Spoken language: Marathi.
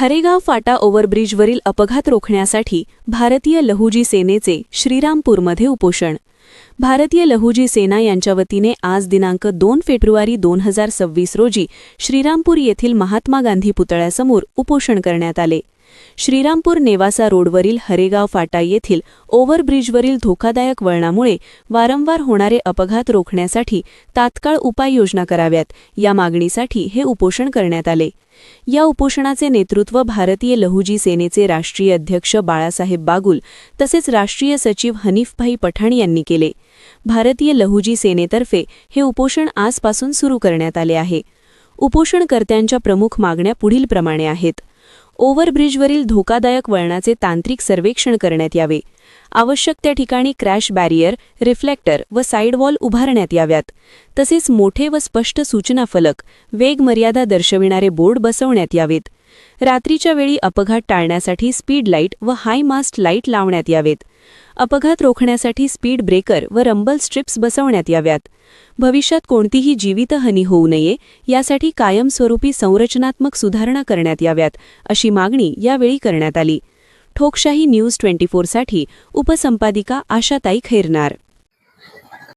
हरेगाव फाटा ओव्हरब्रिजवरील अपघात रोखण्यासाठी भारतीय लहुजी सेनेचे श्रीरामपूरमध्ये उपोषण. भारतीय लहुजी सेना यांच्या वतीने आज दिनांक दोन फेब्रुवारी दोन हजार सव्वीस रोजी श्रीरामपूर येथील महात्मा गांधी पुतळ्यासमोर उपोषण करण्यात आले. श्रीरामपूर नेवासा रोडवरील हरेगाव फाटा येथील ओव्हरब्रिजवरील धोकादायक वळणामुळे वारंवार होणारे अपघात रोखण्यासाठी तात्काळ उपाययोजना कराव्यात. या मागणीसाठी हे उपोषण करण्यात आले. या उपोषणाचे नेतृत्व भारतीय लहुजी सेनेचे राष्ट्रीय अध्यक्ष बाळासाहेब बागुल तसेच राष्ट्रीय सचिव हनीफभाई पठाण यांनी केले. भारतीय लहुजी सेनेतर्फे हे उपोषण आजपासून सुरू करण्यात आले आहे. उपोषणकर्त्यांच्या प्रमुख मागण्या पुढीलप्रमाणे आहेत. ओव्हरब्रिजवरील धोकादायक वळणाचे तांत्रिक सर्वेक्षण करण्यात यावे. आवश्यक त्या ठिकाणी क्रॅश बॅरियर रिफ्लेक्टर व साईडवॉल उभारण्यात याव्यात. तसेच मोठे व स्पष्ट सूचना फलक वेग मर्यादा दर्शविणारे बोर्ड बसवण्यात यावेत. रात्रीच्या वेळी अपघात टाळण्यासाठी स्पीड लाइट व हाय मास्ट लाइट लावण्यात यावेत. अपघात रोखण्यासाठी स्पीड ब्रेकर व रंबल स्ट्रिप्स बसवण्यात याव्यात. भविष्यात कोणतीही जीवितहानी होऊ नये यासाठी कायमस्वरूपी संरचनात्मक सुधारणा करण्यात याव्यात अशी मागणी यावेळी करण्यात आली. ठोकशाही न्यूज ट्वेंटी फोरसाठी उपसंपादिका आशाताई खैरनार.